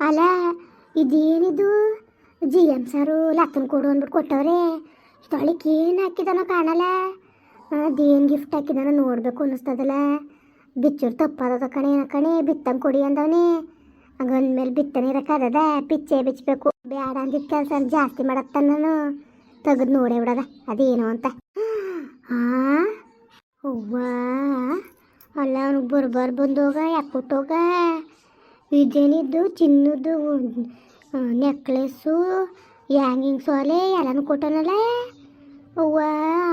ಅಲ್ಲ ಇದೇನಿದು? G M ಸಾರು ಲತ್ತನ್ ಕೊಡು ಅಂದ್ಬಿಟ್ಟು ಕೊಟ್ಟವ್ರೆ. ತೊಳಿಕ್ ಏನು ಹಾಕಿದಾನೋ ಕಾಣಲ್ಲ. ಅದೇನು ಗಿಫ್ಟ್ ಹಾಕಿದಾನೋ ನೋಡಬೇಕು ಅನ್ನಿಸ್ತದಲ್ಲ. ಬಿಚ್ಚೂರು ತಪ್ಪದ ಕಣೆ ಕಣೆ, ಬಿತ್ತಂಗೆ ಕೊಡಿ ಅಂದವನೇ. ಹಂಗಂದ್ಮೇಲೆ ಬಿತ್ತನೆ ಇರಕ್ಕದ ಪಿಚ್ಚೆ ಬಿಚ್ಚಬೇಕು ಬೇಡ ಅಂದಿದ್ದ ಕೆಲಸ ಜಾಸ್ತಿ ಮಾಡತ್ತ ನಾನು. ತೆಗೆದು ನೋಡೇ ಬಿಡದ. ಅದೇನು ಅಂತ. ಹಾಂ ಹೂವಾ ಅಲ್ಲ ಅವ್ನಿಗೆ ಬರ್ಬಾರ್ ಬಂದೋಗ, ಯಾಕೆ ಕೊಟ್ಟೋಗ? ಇದೇನಿದ್ದು ಚಿನ್ನದ್ದು ನೆಕ್ಲೆಸ್ಸು ಹ್ಯಾಂಗಿಂಗ್ ಸೋಲೆ ಎಲ್ಲನೂ ಕೊಟ್ಟನಲ್ಲ? ಅವ್ವ,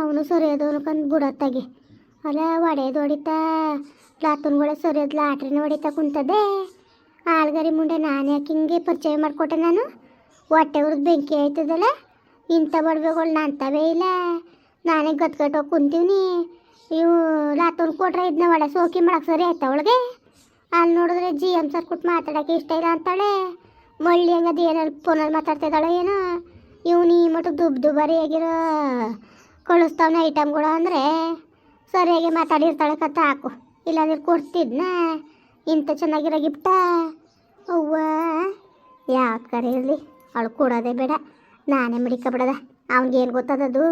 ಅವನು ಸರಿಯಾದವನು ಕಂಡು ಬಿಡತ್ತಾಗೆ. ಅಲ್ಲ, ಒಡೆದು ಹೊಡಿತಾ ಲಾತನ್ಗಳ ಸರಿಯಾದ ಲಾಟ್ರಿನ ಹೊಡಿತಾ ಕುಂತದೆ ಆಳ್ಗರಿ ಮುಂಡೆ ನಾನು ಯಾಕೆ ಹಿಂಗೆ ಪರಿಚಯ ಮಾಡಿಕೊಟ್ಟೆ ನಾನು? ಹೊಟ್ಟೆ ಹುರಿದು ಬೆಂಕಿ ಆಯ್ತದಲ್ಲ? ಇಂಥ ಬಡ್ಬೇಗಳು ನಂತವೇ ಇಲ್ಲ. ನಾನೇ ಗತ್ಕಟ್ಟೋಗಿ ಕುಂತೀವ್ನಿ. ಇವು ಲಾತನ್ ಕೊಟ್ರೆ ಇದನ್ನ ಒಡೆ ಸೋಕಿ ಮಾಡಕ್ಕೆ ಸರಿ ಆಯ್ತಾ ಒಳಗೆ ಅಲ್ಲಿ ನೋಡಿದ್ರೆ ಜಿ ಎಂ ಸರ್ ಕೊಟ್ಟು ಮಾತಾಡೋಕೆ ಇಷ್ಟ ಇಲ್ಲ ಅಂತಾಳೆ ಮಳ್ಳಿ ಹಂಗದು ಏನಾರು ಫೋನಲ್ಲಿ ಮಾತಾಡ್ತಾ ಇದ್ದಾಳೆ ಏನೋ ಇವನು ಈ ಮಟ್ಟಕ್ಕೆ ದುಬ್ ದುಬಾರಿ ಆಗಿರೋ ಕಳಿಸ್ತಾವನ ಐಟಮ್ಗಳು ಅಂದರೆ ಸರಿಯಾಗಿ ಮಾತಾಡಿರ್ತಾಳೆ ಕತ್ತ ಹಾಕು ಇಲ್ಲಾಂದ್ರೆ ಕೊಡ್ತಿದ್ನ ಇಂಥ ಚೆನ್ನಾಗಿರೋ ಗಿಫ್ಟ ಅವ್ವ ಯಾವ್ದು ಕರೆ ಇರಲಿ ಅವಳು ಕೊಡೋದೇ ಬೇಡ ನಾನೇ ಮಡಿಕಬಿಡದ ಅವ್ನಿಗೆ ಏನು ಗೊತ್ತದದು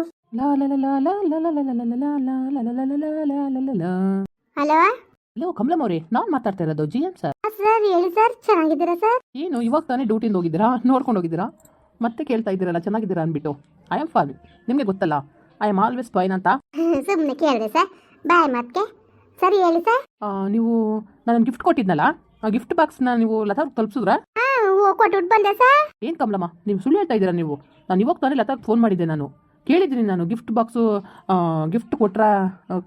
ಹಲೋ ಹಲೋ ಕಮಲಂ ಅವರೇ ನಾನ್ ಮಾತಾಡ್ತಾ ಇರೋದು ಜಿ ಎಂ ಸರ್ ಸರ್ ಹೇಳಿ ಸರ್ ಚೆನ್ನಾಗಿದ್ದೀರಾ ಸರ್ ಏನು ಇವಾಗ ತಾನೇ ಡ್ಯೂಟಿಯಿಂದ ಹೋಗಿದ್ದೀರಾ? ನೋಡ್ಕೊಂಡು ಹೋಗಿದ್ದೀರಾ? ಮತ್ತೆ ಕೇಳ್ತಾ ಇದ್ದೀರಲ್ಲ ಚೆನ್ನಾಗಿದ್ದೀರಾ ಅನ್ಬಿಟ್ಟು ಐ ಆಮ್ ಫಾನ್ ನಿಮಗೆ ಗೊತ್ತಲ್ಲ ಐ ಆಮ್ ಆಲ್ವೇಸ್ ಫೈನ್ ಅಂತ. ಸುಮ್ಮನೆ ಕೇಳಿದೆ ಸರ್ ಬಾಯ್ ಮತ್ತೆ. ಸರಿ ಹೇಳಿ ಸರ್ ಆ, ನೀವು ನಾನು ಗಿಫ್ಟ್ ಕೊಟ್ಟಿದ್ನಲ್ಲ ಆ ಗಿಫ್ಟ್ ಬಾಕ್ಸ್ನ ನೀವು ಲತಾ ತಲುಪಿಸಿದ್ರಾ? ಹಾ ಕೊಟ್ಬಿಟ್ಟು ಬಂದೆ ಸರ್ ಏನು ಕಮಲಮ್ಮ ನೀವು ಸುಳ್ಳು ಹೇಳ್ತಾ ಇದ್ದೀರಾ ನೀವು? ನಾನು ಇವಾಗ ತಾನೇ ಲತಾಗೆ ಫೋನ್ ಮಾಡಿದ್ದೆ ನಾನು. ಕೇಳಿದ್ದೀನಿ ನಾನು ಗಿಫ್ಟ್ ಬಾಕ್ಸು ಗಿಫ್ಟ್ ಕೊಟ್ರ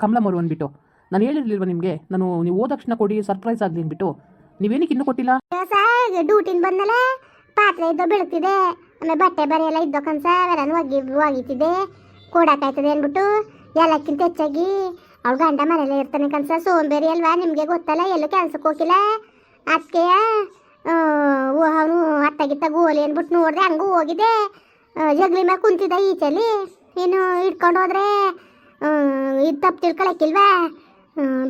ಕಮಲಮ್ಮ ಅವರು ಅಂದ್ಬಿಟ್ಟು. ನಾನು ಹೇಳಿರ್ಲಿಲ್ವ ನಿಮಗೆ, ನಾನು ನೀವು ಹೋದ ತಕ್ಷಣ ಕೊಡಿ ಸರ್ಪ್ರೈಸ್ ಆಗಲಿ ಅಂದ್ಬಿಟ್ಟು. ನೀವೇನಕ್ಕೆ ಇನ್ನೂ ಕೊಟ್ಟಿಲ್ಲ? ಡ್ಯೂಟಿನ ಬಂದಲ್ಲ ಪಾತ್ರೆ ಇದ್ದೋ ಬೀಳ್ತಿದೆ. ಆಮೇಲೆ ಬಟ್ಟೆ ಬರೆ ಎಲ್ಲ ಇದ್ದೋ ಕನ್ಸ, ಅವೆಲ್ಲನೂ ಒಗಿ ಒಗಿತಿದೆ ಕೊಡಕ್ಕಾಯ್ತದೆ ಅಂದ್ಬಿಟ್ಟು ಎಲ್ಲಕ್ಕಿಂತ ಹೆಚ್ಚಾಗಿ ಅವ್ಳು ಗಂಡ ಮನೇಲೆ ಇರ್ತಾನೆ ಕನ್ಸ. ಸೋಂಬೇರಿ ಅಲ್ವಾ ನಿಮಗೆ ಗೊತ್ತಲ್ಲ, ಎಲ್ಲೂ ಕೆಲ್ಸಕ್ಕೆ ಹೋಗಿಲ್ಲ? ಓ ಅವನು ಅತ್ತಗಿತ್ತ ಗೋಲಿ ಅಂದ್ಬಿಟ್ಟು ನೋಡಿದೆ, ಹಂಗೂ ಹೋಗಿದೆ. ಜಗ್ಲಿ ಮ್ಯಾಗ ಕುಂತಿದ್ದ ಈಚೆಲಿ. ಇನ್ನು ಇಟ್ಕೊಂಡು ಹೋದ್ರೆ ಇದು ತಪ್ಪು ತಿಳ್ಕೊಳಕ್ಕಿಲ್ವಾ?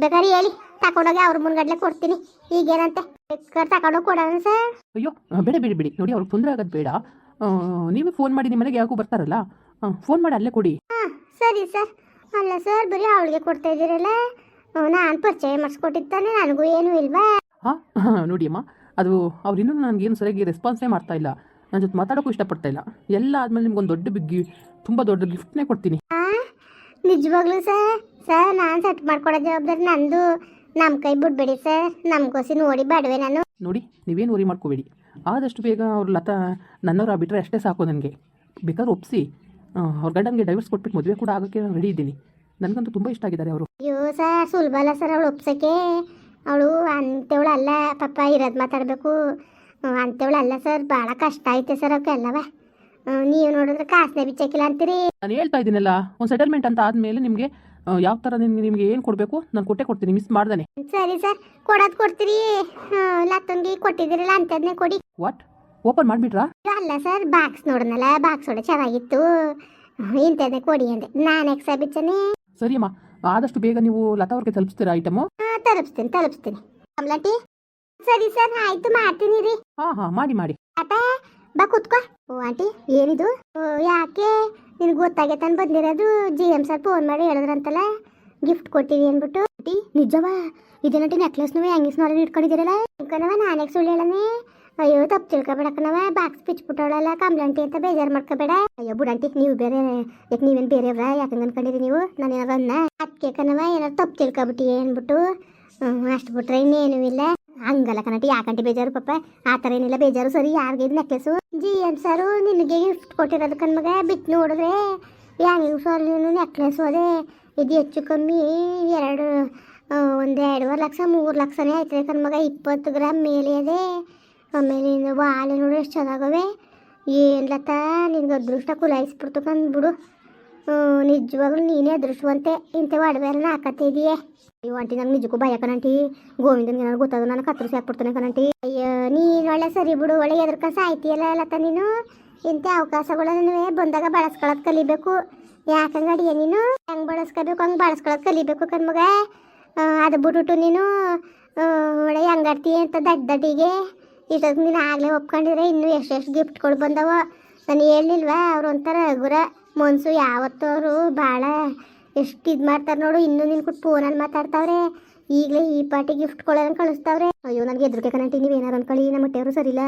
ಬೇಕಾದ್ರೆ ಹೇಳಿ. ತಕೊಂಡೋಗಿ ಅವ್ರ ಮುಂದ್ಗಡ್ಲೆ ಕೊಡ್ತೀನಿ. ಈಗೇನಂತೆ? ಬೇಕಾದ್ರೆ ತಗೊಂಡೋಗಿ ಕೊಡೋಣ ಸರ್. ಅಯ್ಯೋ ಬೇಡ ಬಿಡಿ ಬಿಡಿ. ನೋಡಿ ಅವ್ರಿಗೆ ತೊಂದರೆ ಆಗೋದು ಬೇಡ. ನೀವೇ ಫೋನ್ ಮಾಡಿ ನಿಮ್ಮ ಮನೆಗೆ ಯಾಕೂ ಬರ್ತಾರಲ್ಲ? ಫೋನ್ ಮಾಡಿ ಅಲ್ಲೇ ಕೊಡಿ. ಹಾಂ ಸರಿ ಸರ್. ಅಲ್ಲ ಸರ್ ಬರೀ ಅವಳಿಗೆ ಕೊಡ್ತಾ ಇದ್ದೀರಲ್ಲ? ನಾನು ಪರಿಚಯ ಮಾಡಿಸ್ಕೊಟ್ಟಿದ್ದಾನೆ ನನಗೂ ಏನೂ ಇಲ್ವಾ? ಹಾಂ ನೋಡಿ ಅಮ್ಮ. ಅದು ಅವ್ರು ಇನ್ನೂ ನನಗೇನು ಸರಿಯಾಗಿ ರೆಸ್ಪಾನ್ಸೇ ಮಾಡ್ತಾ ಇಲ್ಲ. ನನ್ನ ಜೊತೆ ಮಾತಾಡೋಕ್ಕೂ ಇಷ್ಟಪಡ್ತಾ ಇಲ್ಲ. ಎಲ್ಲ ಆದಮೇಲೆ ನಿಮ್ಗೊಂದು ದೊಡ್ಡ ಬಿಗ್ಗಿ ತುಂಬ ದೊಡ್ಡ ಗಿಫ್ಟ್ನೇ ಕೊಡ್ತೀನಿ. ಹಾಂ ನಿಜವಾಗ್ಲೂ ಸರ್? ಸರ್ ನಾನು ಸೆಟ್ ಮಾಡ್ಕೊಡೋ ಜವಾಬ್ದಾರಿ ನಂದು. ನಮ್ಮ ಕೈ ಬಿಡ್ಬೇಡಿ ಸರ್ ನಮ್ಗೋಸಿ ನೋಡಿ ಬಾಡುವೆ ನಾನು. ನೋಡಿ ನೀವೇನು ವರಿ ಮಾಡ್ಕೋಬೇಡಿ. ಆದಷ್ಟು ಬೇಗ ಅವ್ರು ಲತಾ ನನ್ನವ್ರು ಆಗ್ಬಿಟ್ರೆ ಅಷ್ಟೇ ಸಾಕು ನನಗೆ. ಬೇಕಾದ್ರೆ ಒಪ್ಪಿಸಿ ಅವ್ರ ಗಂಡನಿಗೆ ಡೈವರ್ಸ್ ಕೊಟ್ಬಿಟ್ಟು ಮದುವೆ ಕೂಡ ಆಗೋಕ್ಕೆ ನಾನು ರೆಡಿ ಇದ್ದೀನಿ. ನನಗಂತೂ ತುಂಬ ಇಷ್ಟ ಆಗಿದ್ದಾರೆ ಅವರು. ಅಯ್ಯೋ ಸರ್ ಸುಲಭ ಅಲ್ಲ ಸರ್ ಅವಳು ಒಪ್ಸಕ್ಕೆ. ಅವಳು ಅಂಥವಳು ಅಲ್ಲ ಪಾಪ ಇರೋದು ಮಾತಾಡಬೇಕು. ಅಂಥವಳು ಅಲ್ಲ ಸರ್ ಭಾಳ ಕಷ್ಟ ಐತೆ ಸರ್ ಅವಕ್ಕೆಲ್ಲವ ನೀವು ನೋಡಿದ್ರೆ ಕಾಸ್ನೇ ಬಿಚ್ಚಕ್ಕಿಲ್ಲ ಅಂತೀರಿ. ನಾನು ಹೇಳ್ತಾ ಇದ್ದೀನಲ್ಲ ಒಂದು ಸೆಟಲ್ಮೆಂಟ್ ಅಂತ ಆದಮೇಲೆ ನಿಮಗೆ ಯಾವ ಥರ ನಿಮ್ಗೆ ನಿಮಗೆ ಏನು ಕೊಡಬೇಕು? ನಾನು ಕೊಟ್ಟೆ ಕೊಡ್ತೀನಿ ಮಿಸ್ ಮಾಡ್ದಾನೆ. ಸರಿ ಸರ್ ಕೊಡೋದು ಕೊಡ್ತೀರಿ. ಲತ್ತಂಗಿ ಕೊಟ್ಟಿದ್ದೀರಲ್ಲ ಅಂತದ್ನೆ ಕೊಡಿ. ವಾಟ್ ಓಪನ್ ಮಾಡಿಬಿಟ್ರಾ? ಅಲ್ಲ ಸರ್ ಬಾಕ್ಸ್ ನೋಡನಲ್ಲ ಬಾಕ್ಸ್ ನೋಡ ಚೆನ್ನಾಗಿತ್ತು. ಇಂಥದ್ದೇ ಕೊಡಿ ಅಂದೆ. ನಾನು ಎಕ್ಸ್ಟ್ರಾ ಬಿಚ್ಚನೆ ಸರಿ ಅಮ್ಮ ಆದಷ್ಟು ಬೇಗ ನೀವು ಲತಾ ಅವ್ರಿಗೆ ತಲುಪಿಸ್ತೀರಾ ಐಟಮು? ತಲುಪಿಸ್ತೀನಿ ತಲುಪಿಸ್ತೀನಿ. ಕಮಲಾಟಿ ಸರಿ ಸರ್ ಆಯ್ತು ಮಾಡ್ತೀನಿ ರೀ. ಹಾಂ ಹಾಂ ಮಾಡಿ ಮಾಡಿ. ಅಪ್ಪ ಬಾ ಕೂತ್ಕೋ. ಓ, ಆಂಟಿ, ಏನಿದು? ಯಾಕೆ? ನಿನ್ಗೆ ಗೊತ್ತಾಗೈತೆ ಅಂತ ಬಂದಿರೋದು? ಜಿ ಎಂ ಸರ್ ಫೋನ್ ಮಾಡಿ ಹೇಳಿದ್ರಂತಲ್ಲ. ಗಿಫ್ಟ್ ಕೊಟ್ಟಿವಿ ಅಂದ್ಬಿಟ್ಟು. ಆಂಟಿ, ನಿಜವಾ? ಇದೇನಟಿ ನೆಕ್ಲೆಸ್ನೂ ನೋಡಿ ಇಟ್ಕೊಂಡಿದ್ದೀರಲ್ಲ? ಕಣವ ನಾನೇ ಸುಳ್ಳು ಹೇಳನೆ ಅಯ್ಯೋ, ತಪ್ಪು ತಿಳ್ಕೊಬೇಡ ಕಣವ ಬಾಕ್ಸ್ ಬಿಚ್ಬಿಟ್ಟವಳಲ್ಲ ಆಂಟಿ ಅಂತ ಬೇಜಾರು ಮಾಡ್ಕೋಬೇಡ. ಅಯ್ಯೋ ಬುಡಂಟಿ ನೀವು ಬೇರೆ, ಯಾಕೆ ನೀವೇನು ಬೇರೆಯವ್ರ? ಯಾಕಂಗೆ ಅನ್ಕೊಂಡಿರಿ ನೀವು? ನಾನು ಏನಾರ ಅನ್ನ? ಅದಕ್ಕೆ ಕಣವ ಏನಾದ್ರು ತಪ್ಪು ತಿಳ್ಕೊಬಿಟ್ಟಿ ಅಂದ್ಬಿಟ್ಟು. ಹ್ಞೂ ಅಷ್ಟು ಬಿಟ್ರೆ ಇನ್ನೇನು ಇಲ್ಲ. ಹಂಗಲ್ಲ ಕಣಟಿ ಯಾಕಂಟಿ ಬೇಜಾರು ಪಾಪ ಆ ಥರ ಏನಿಲ್ಲ, ಬೇಜಾರು ಸರಿ ಯಾರಿಗೆ ಇದು ನೆಕ್ಲೆಸು? ಜಿ ಎಂ ಸರು ನಿನಗೆ ಗಿಫ್ಟ್ ಕೊಟ್ಟಿರೋದು ಕಣ್ಮಗ ಬಿಟ್ಟು ನೋಡಿದ್ರೆ ಯಾರಿಗೂ ಸರ್ ನೀನು ನೆಕ್ಲೆಸು ಅದೇ? ಇದು ಹೆಚ್ಚು ಕಮ್ಮಿ ಎರಡು ಒಂದು ಎರಡೂವರೆ ಲಕ್ಷ, ಮೂರು ಲಕ್ಷನೇ ಆಯ್ತದೆ ಕಣ್ಮಗ ಇಪ್ಪತ್ತು ಗ್ರಾಮ್ ಮೇಲೆ ಅದೇ? ಆಮೇಲೆ ಇನ್ನು ಬಾಲೆ ನೋಡು ಎಷ್ಟು ಚೆನ್ನಾಗವೆ? ಏನು ಲತಾ, ನಿನ್ಗೆ ಅದೃಷ್ಟ ಕುಲಾಯಿಸ್ಬಿಡ್ತು ಕಂದ್ಬಿಡು ನಿಜವಾಗ್ಲೂ ನೀನೇ ಅದೃಷ್ಟವಂತೆ. ಇಂಥ ಒಡವೆಲ್ಲ ಹಾಕತ್ತಿದೀಯ ಅಯ್ಯೋ, ಆಂಟಿ, ನಂಗೆ ನಿಜಕ್ಕೂ ಭಯ ಕಣಂಟಿ ಗೋವಿಂದನ್ಗೆ ಏನಾದ್ರು ಗೊತ್ತಾದ ನಾನು ಕತ್ತರಿಸಿ ಹಾಕ್ಬಿಡ್ತಾನೆ ಕಣಂಟಿ ಅಯ್ಯೋ, ನೀನು ಒಳ್ಳೆ ಸರಿ ಬಿಡು. ಒಳ್ಳೆ ಎದ್ರಕ ಎಲ್ಲ ಲತ ನೀನು? ಇಂಥ ಅವಕಾಶಗಳನ್ನೇ ಬಂದಾಗ ಬಳಸ್ಕೊಳ್ಳೋದು ಕಲಿಬೇಕು. ಯಾಕಂಗೆ ಅಡಿಯ ನೀನು? ಹೆಂಗೆ ಬಳಸ್ಕೋಬೇಕು, ಹಂಗೆ ಬಳಸ್ಕೊಳ್ಳೋದು ಕಲಿಬೇಕು ಕಣ್ಮಗ ಅದು ಬಿಟ್ಬಿಟ್ಟು ನೀನು ಒಳ್ಳೆ ಹೆಂಗಾಡ್ತೀಯ ಅಂತ ದಡ್ಡ ದಡ್ಡಿಗೆ. ಇಷ್ಟೊತ್ತು ನೀನು ಆಗಲೇ ಒಪ್ಕೊಂಡಿದ್ರೆ ಇನ್ನೂ ಎಷ್ಟೆಷ್ಟು ಗಿಫ್ಟ್ಗಳು ಬಂದವ. ನಾನು ಹೇಳಿಲ್ವಾ ಅವ್ರು ಒಂಥರ ಗುರ ಮನ್ಸು ಯಾವತ್ತೋರು ಅವರು ಭಾಳ ಎಷ್ಟು ಇದು ಮಾಡ್ತಾರೆ ನೋಡು, ಇನ್ನೂ ನಿನ್ ಕೊಟ್ಟು ಫೋನಲ್ಲಿ ಮಾತಾಡ್ತಾವ್ರೆ. ಈಗಲೇ ಈ ಪಾರ್ಟಿ ಗಿಫ್ಟ್ ಗಿಫ್ಟ್ಗಳನ್ನ ಕಳಿಸ್ತಾವ್ರೆ. ಅಯ್ಯೋ, ನನಗೆ ಎದುರಿಗೆ ಕಣಂಟಿ ನೀವು ಏನಾರು ಅನ್ಕೊಳ್ಳಿ, ನಮ್ಮ ಹೊಟ್ಟೆಯವರು ಸರಿಲ್ಲ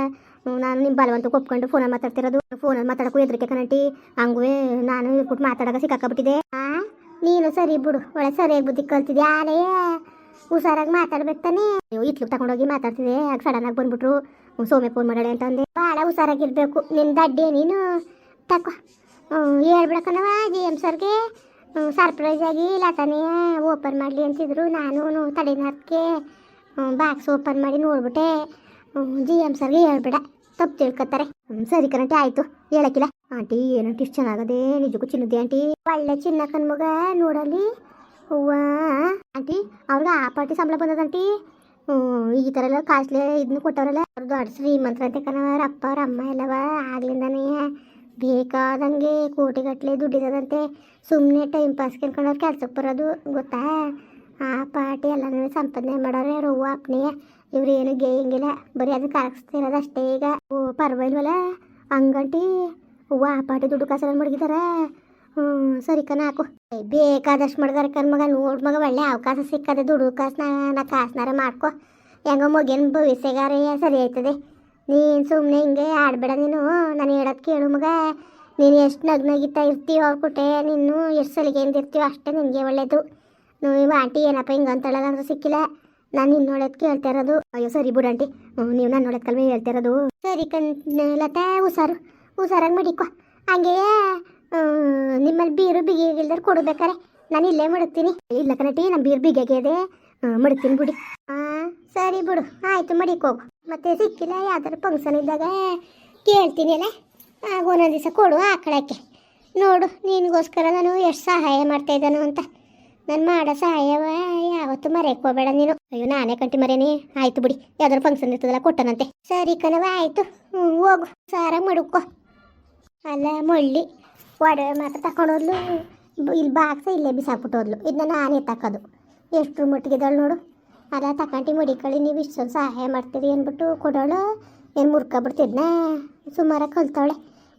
ನಾನು ನಿಮ್ಮ ಬಲವಂತಕ್ಕೆ ಒಪ್ಕೊಂಡು ಫೋನಲ್ಲಿ ಮಾತಾಡ್ತಿರೋದು. ಫೋನಲ್ಲಿ ಮಾತಾಡೋಕ್ಕೂ ಎದುರಿಗೆ ಕಣಂಟಿ ಹಂಗುವೆ ನಾನು ಇಟ್ಬಿಟ್ಟು ಮಾತಾಡೋಕೆ ಸಿಕ್ಕಾಕಬಿಟ್ಟಿದೆ ಹಾಂ ನೀನು ಸರಿ ಬಿಡು, ಒಳ್ಳೆ ಸರಿಯಾಗಿ ಬುದ್ಧಿ ಕಲ್ತಿದ್ದೆ ಆಲೇ ಹುಷಾರಾಗಿ ಮಾತಾಡ್ಬೇಕು ತಾನೇ. ನೀವು ಇತ್ಲು ತಗೊಂಡೋಗಿ ಮಾತಾಡ್ತಿದ್ದೆ, ಆಗ ಸಡನ್ ಆಗಿ ಬಂದ್ಬಿಟ್ರು. ಸೋಮೆ ಫೋನ್ ಮಾಡಾಳೆ ಅಂತ ಅಂದೆ ಭಾಳ ಹುಷಾರಾಗಿರ್ಬೇಕು ನಿನ್ನ ದಡ್ಡೆ ನೀನು. ತಕೋ. ಹೇಳ್ಬಿಡಕನವ ಜಿ ಎಂ ಸರ್ಗೆ ಸರ್ಪ್ರೈಸ್ ಆಗಿ ಲತಾನೇ ಓಪನ್ ಮಾಡಲಿ ಅಂತಿದ್ರು. ನಾನು ತಲೆನಾರ್ಕೆ ಬಾಕ್ಸ್ ಓಪನ್ ಮಾಡಿ ನೋಡ್ಬಿಟ್ಟೆ. ಜಿ ಎಂ ಸರ್ಗೆ ಹೇಳ್ಬೇಡ ತಪ್ಪು ತಿಳ್ಕೊತಾರೆ. ಸರಿ ಕಣಂಟಿ, ಆಯಿತು, ಹೇಳಕ್ಕಿಲ್ಲ. ಆಂಟಿ, ಏನಂಟಿ, ಇಷ್ಟು ಚೆನ್ನಾಗದೆ, ನಿಜಕ್ಕೂ ಚಿನ್ನದೆ ಆಂಟಿ. ಒಳ್ಳೆ ಚಿನ್ನ ಕಣ್ಮಗ ನೋಡಲಿ. ಹೂವ ಆಂಟಿ ಅವ್ರಿಗೆ ಆ ಪಾರ್ಟಿ ಸಂಬಳ ಬಂದದಂಟಿ ಈ ಥರ ಎಲ್ಲ ಕಾಸ್ಟ್ಲಿ ಕೊಟ್ಟವರಲ್ಲ ಕೊಟ್ಟವ್ರಲ್ಲ ಅವ್ರದ್ದು ದೊಡ್ಡ ಶ್ರೀಮಂತರಂತೆ ಕಣವ ಅವ್ರ ಅಪ್ಪ, ಅವ್ರ ಅಮ್ಮ ಎಲ್ಲವ ಆಗ್ಲಿಂದಾನೇ. ಬೇಕಾದಂಗೆ ಕೋಟಿಗಟ್ಟಲೆ ದುಡ್ಡಿದದಂತೆ ಸುಮ್ಮನೆ ಟೈಮ್ ಪಾಸ್ ಕೇಳ್ಕೊಂಡವ್ರು ಕೆಲ್ಸಕ್ಕೆ ಬರೋದು ಗೊತ್ತಾ? ಆ ಪಾರ್ಟಿ ಎಲ್ಲನೂ ಸಂಪಾದನೆ ಮಾಡೋರೆ ಅವ್ರ ಹೂವು ಅಪ್ಪನೇ ಇವ್ರು ಏನು ಗೇಯಂಗಿಲ್ಲ ಬರೀ ಅದು ಕರಗಿಸ್ತಿರೋದು ಅಷ್ಟೇ ಈಗ. ಓ ಪರವಾಗಿಲ್ವಲ್ಲ ಹಂಗಂಟಿ. ಹೂವು ಆ ಪಾರ್ಟಿ ದುಡ್ಡು ಕಾಸೆಲ್ಲ ಮಡಗಿದಾರ. ಹ್ಞೂ, ಸರಿ ಕಣ ಹಾಕು. ಬೇಕಾದಷ್ಟು ಮಡ್ಗಾರ ಕನ್ ಮಗ, ನೋಡ್ ಮಗ, ಒಳ್ಳೆ ಅವಕಾಶ ಸಿಕ್ಕದೆ ದುಡ್ಡು ಕಾಸನ್ನ ನಾ ಕಾಸನಾರ ಮಾಡ್ಕೊ. ಹೆಂಗೋ ಮಗೇನು ಭವಿಷ್ಯಗಾರ ಸರಿ ಆಯ್ತದೆ. ನೀನು ಸುಮ್ಮನೆ ಹಿಂಗೆ ಆಡ್ಬೇಡ ನೀನು. ನಾನು ಹೇಳೋದು ಕೇಳು ಮಗ. ನೀನು ಎಷ್ಟು ನಗ್ನಗಿತಾ ಇರ್ತೀವೋ ಅವ್ರ ಕುಟೆ ನೀನು ಎಷ್ಟು ಸಲಿಗೆ ಇರ್ತೀವೋ ಅಷ್ಟೇ ನಿನಗೆ ಒಳ್ಳೇದು. ನೀವು ಆಂಟಿ ಏನಪ್ಪ ಹಿಂಗೆ ಅಂತೇಳಲ್ಲ ಅಂದ್ರೆ ಸಿಕ್ಕಿಲ್ಲ. ನಾನು ನಿನ್ನ ನೋಡೋದು ಕೇಳ್ತಾ ಇರೋದು. ಅಯ್ಯೋ ಸರಿ ಬಿಡು ಆಂಟಿ. ನೀವು ನಾನು ನೋಡೋದು ಕಲ್ಮೆ ಹೇಳ್ತಾ ಇರೋದು. ಸರಿ ಕಣ್, ಲತಾ, ಹುಷಾರು. ಹುಷಾರಾಗಿ ಮಡಿಕೊ ಹಂಗೆಯೇ ನಿಮ್ಮಲ್ಲಿ ಬೀರು ಬಿಗಿಲ್ದಾರೆ ಕೊಡ್ಬೇಕಾರೆ. ನಾನು ಇಲ್ಲೇ ಮಡಗ್ತೀನಿ. ಇಲ್ಲ ಕಣಟಿ ನಮ್ಮ ಬೀರು ಬಿಗಿಯಾಗಿದೆ. ಮಡಗ್ತೀನಿ ಬಿಡಿ. ಸರಿ ಬಿಡು, ಆಯಿತು ಮಡಿಕೋಗು ಮತ್ತೆ ಸಿಕ್ಕಿಲ್ಲ ಯಾವ್ದಾರು ಫಂಕ್ಷನ್ ಇದ್ದಾಗ ಕೇಳ್ತೀನಿ ಅಲ್ಲ? ಆಗ ಒಂದೊಂದು ದಿವಸ ಕೊಡು ಆಕಳಕ್ಕೆ ನೋಡು, ನಿನಗೋಸ್ಕರ ನಾನು ಎಷ್ಟು ಸಹಾಯ ಮಾಡ್ತಾ ಇದ್ದಾನು ಅಂತ. ನಾನು ಮಾಡೋ ಸಹಾಯವ ಯಾವತ್ತು ಮರೆಯಕ್ಕೆ ಹೋಗಬೇಡ ನೀನು. ಅಯ್ಯೋ, ನಾನೇ ಕಂಟಿ ಮರೇನಿ ಆಯ್ತು ಬಿಡಿ ಯಾವ್ದಾರು ಫಂಕ್ಷನ್ ಇರ್ತದಲ್ಲ ಕೊಟ್ಟನಂತೆ. ಸರಿ ಕಣವ ಆಯಿತು. ಹ್ಞೂ ಹೋಗು. ಸಾರ ಮಡುಕೋ. ಅಲ್ಲ, ಮಳ್ಳಿ. ಒಡವೆ ಮಾತ್ರ ತಗೊಂಡೋದ್ಲು ಇಲ್ಲಿ ಬಾಕ್ಸ ಇಲ್ಲೇ ಬಿಸಾಕ್ಬಿಟ್ಟೋದ್ಲು ಇದನ್ನ ನಾನೇ ತಕ್ಕೋದು ಎಷ್ಟು ಮಟ್ಟಿಗೆ ಇದ್ದಾಳೆ ನೋಡು. ಅಲ್ಲ ತಕೊಂಡಿ ಮಡಿಕೊಳ್ಳಿ, ನೀವು ಇಷ್ಟೊಂದು ಸಹಾಯ ಮಾಡ್ತೀರಿ ಅಂದ್ಬಿಟ್ಟು ಕೊಡೋಳು. ಏನು ಮುರ್ಕೊಬಿಡ್ತಿದ್ನ ಸುಮಾರ ಕಲ್ತಾವಳೆ.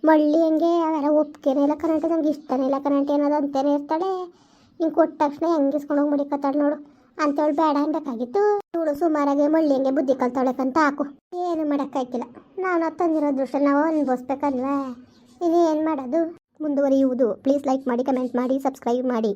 ಮಳ್ಳಿ ಹೆಂಗೆ, ಅವೆಲ್ಲ ಒಪ್ಕೆನೇ ಇಲ್ಲ ಕರೆಂಟ್ ನಂಗೆ ಇಷ್ಟನೇ ಇಲ್ಲ ಕರೆಂಟ್ ಏನದು ಅಂತೇನೆ ಇರ್ತಾಳೆ. ಹಿಂಗೆ ಕೊಟ್ಟ ತಕ್ಷಣ ಹೆಂಗೆ ಇಸ್ಕೊಂಡೋಗಿ ಮಡಿಕತ್ತಾಳೆ ನೋಡು. ಅಂತೇಳಿ ಬೇಡ ಅನ್ಬೇಕಾಗಿತ್ತು ಇವಳು ಸುಮಾರಾಗಿ ಮಳ್ಳಿ ಹೆಂಗೆ ಬುದ್ಧಿ ಕಲ್ತಾವಳೆಕಂತ ಹಾಕು. ಏನು ಮಾಡೋಕ್ಕಾಗಿಲ್ಲ ನಾನು ತಂದಿರೋ ದೃಶ್ಯ ನಾವು ಅನ್ಭವಿಸ್ಬೇಕಲ್ವಾ? ಇನ್ನೇನು ಮಾಡೋದು? ಮುಂದುವರಿಯುವುದು. ಪ್ಲೀಸ್ ಲೈಕ್ ಮಾಡಿ ಕಮೆಂಟ್ ಮಾಡಿ ಸಬ್ಸ್ಕ್ರೈಬ್ ಮಾಡಿ.